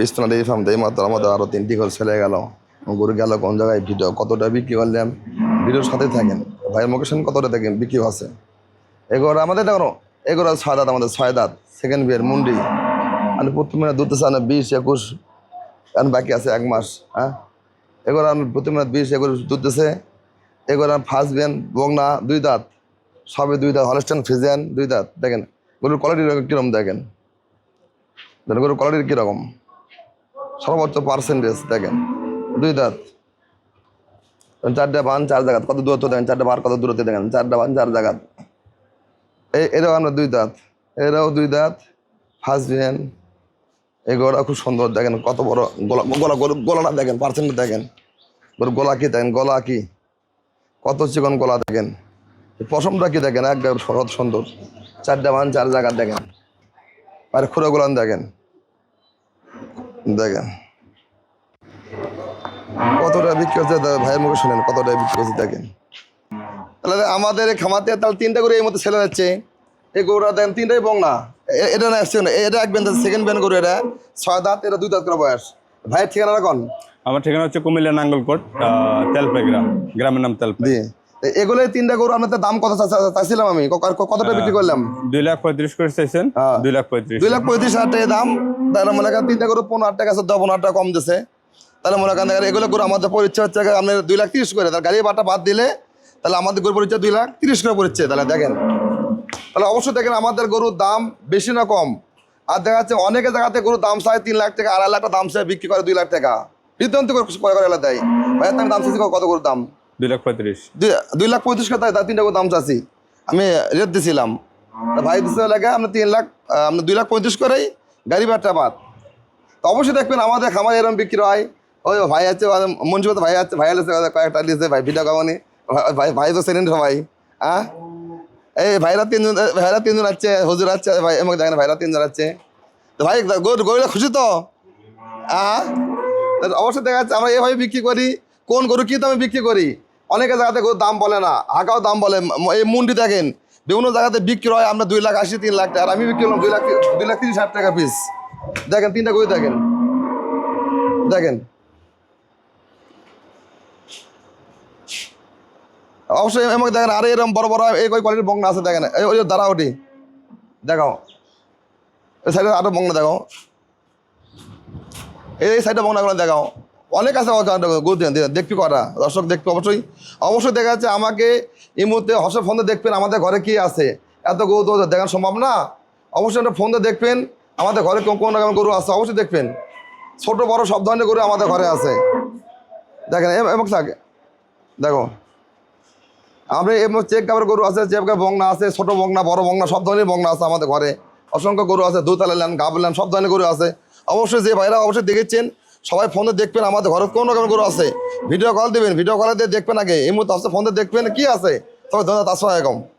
বিশ্বনাথ এই ফার্ম দেয় মাত্র আমাদের আরও তিনটি ঘর ছেলে গেল। গরু গেল কোন জায়গায়? ভিডিও কতটা বিক্রি করলাম ভিডিওর সাথে থাকেন। ভাইয়ের লোকেশন কতটা দেখেন? বিক্রি আছে এগুলো আমাদের দেখো এগুলো ছয় দাঁত আমাদের ছয় দাঁত সেকেন্ড বিয়ের মুন্ডি। আমি প্রথমে দুধ চান বিশ, একুশ এখন বাকি আছে এক মাস হ্যাঁ? এগুলো আমি প্রথমে বিশ, একুশ দুধ দিছে। এগুলো ফার্স্ট বিয়ান বগনা, দুই দাঁত। সবে দুই দাঁত হলস্টান ফ্রিজিয়ান দুই দাঁত, দেখেন। গরুর কোয়ালিটি কীরকম দেখেন? দেখেন গরুর কোয়ালিটি কীরকম? সর্বোচ্চ পার্সেন্টেজ দেখেন, দুই দাঁত। চারটা বান, চার জায়গা কত দূরত্ব দেখেন, চারটা বার কত দূরত্ব দেখেন, চারটা বান, চার জায়গা এই এরাও আমরা দুই দাঁত এরাও দুই দাঁত ফার্স্ট বিয়ান এই গলা খুব সুন্দর, দেখেন কত বড় গলা গলা গরু গলাটা দেখেন পার্সেন্টেজ দেখেন। গরু গলা কি দেখেন, গলা কি? কত চিকন গলা দেখেন। পশমটা কি দেখেন, একদম সহজ সুন্দর। চারটা বান, চার জায়গা দেখেন। আর খুঁড়ো গোলান দেখেন। দেখেন। কতটা বিক্রি হচ্ছে? ভাইয়ের মুখে শুনেন কতটা বিক্রি হচ্ছে দেখেন। তাহলে আমাদের খামাতে তাহলে তিনটা করে এই মতো ছেলে যাচ্ছে এই গরুটা দেখেন তিনটাই বং না। এটা না আসছে না, এটা এক বেন সেকেন্ড বেন গরু এটা। ছয় দাঁত এটা দুই দাঁত করে বয়স। ভাইয়ের ঠিকানা রাখন আমার ঠিকানা হচ্ছে কুমিল্লা নাঙ্গলকোট আহ, তেলপে গ্রাম গ্রামের নাম তেলপে এগুলো তিনটা গরু আপনাদের দাম কত চাইছিলাম আমি? কতটা বিক্রি করলাম? দুই লাখ পঁয়ত্রিশ করে চাইছেন। হ্যাঁ। দুই লাখ পঁয়ত্রিশ। দুই লাখ পঁয়ত্রিশ হাজার টাকা দাম। তাহলে মনে করেন তিনটা গরু পনেরো হাজার টাকা আছে দশ পনেরো টাকা কম দিছে। তাহলে মনে করেন এগুলো গরু আমাদের পরিচয় হচ্ছে আপনার দুই লাখ তিরিশ করে। তাহলে গাড়ি ভাড়াটা বাদ দিলে তাহলে আমাদের গরু পরিচয় দুই লাখ তিরিশ করে পড়ছে। তাহলে দেখেন। তাহলে অবশ্যই দেখেন আমাদের গরুর দাম বেশি না কম। আর দেখা যাচ্ছে অনেকে জায়গাতে গরুর দাম চায় তিন লাখ টাকা আড়াই লাখ টাকা দাম চায় বিক্রি করে দুই লাখ টাকা। বিদ্যন্ত করে দেয়। আমি দাম চাইছি কত গরুর দাম? দুই লাখ পঁয়ত্রিশ। দুই লাখ পঁয়ত্রিশ কথা তার তিনটা দাম চাচ্ছি। আমি রেট দিছিলাম। ভাই দিতে লাগে আপনার তিন লাখ আহ, দুই লাখ পঁয়ত্রিশ করেই গাড়ি ভাড়াটা বাদ। তো অবশ্যই দেখবেন আমাদের খামার এরকম বিক্রি হয়। ওই ভাই আছে মঞ্জুমত ভাই আছে ভাই আছে কয়েকটা দিয়েছে ভাই ভিডিও কামানি ভাই ভাই তো সেরেন সবাই হ্যাঁ এই ভাইরা তিনজন ভাইরা তিনজন আছে হুজুর আছে ভাই আমাকে দেখেন ভাইরা তিনজন আছে। তো ভাই গরু গরুটা খুশি তো? হ্যাঁ অবশ্যই দেখা যাচ্ছে আমরা এভাবে বিক্রি করি। কোন গরু কী দামে বিক্রি করি? অনেকে জায়গাতে দাম বলে না, হাঁকাও দাম বলে। এই মুন্ডি দেখেন, বিভিন্ন জায়গাতে বিক্রি হয়, আমরা দুই লাখ আশি, তিন লাখ টাকা। আর আমি বিক্রি করলাম দুই লাখ দুই লাখ তিরিশ টাকা পিস দেখেন, তিনটা গরু দেখেন। দেখেন। অবশ্যই আমাকে দেখেন, আরে এরকম বড় বড়, এই কই কোয়ালিটির বংনা আছে দেখেন। এই, ওই দাঁড়া ওটি। দেখাও। এই সাইডে আরও বংনা দেখাও। এই সাইডে বংনাগুলো দেখাও। অনেক আছে গুরু দিন দেখবি করা। দর্শক দেখবে অবশ্যই। অবশ্যই দেখা যাচ্ছে আমাকে এই মুহূর্তে হসে ফোনে দেখবেন, আমাদের ঘরে কি আছে? এত গরু তো দেখানো সম্ভব না। অবশ্যই একটা ফোনে দেখবেন, আমাদের ঘরে কোন কোন রকম গরু আছে, অবশ্যই দেখবেন। ছোট, বড় সব ধরনের গরু আমাদের ঘরে আছে। দেখেন এমক থাকে দেখো। আমরা এমন চেক কাপড় গরু আছে, চেক কাপড় বংনা আছে, ছোট বংনা, বড় বংনা, সব ধরনের বংনা আছে আমাদের ঘরে। অসংখ্য গরু আছে, দুতলা ল্যান গাব সব ধরনের গরু আছে। অবশ্যই যে ভাইরা অবশ্যই দেখেছেন সবাই ফোনে দেখবেন, আমাদের ঘরে কোন রকম গরু আছে। ভিডিও কল দেবেন, ভিডিও কলে দিয়ে দেখবেন আগে। এই মুহূর্তে আসতে ফোনে দেখবেন কি আছে। তবে ধন্যবাদ আসসালামাইকুম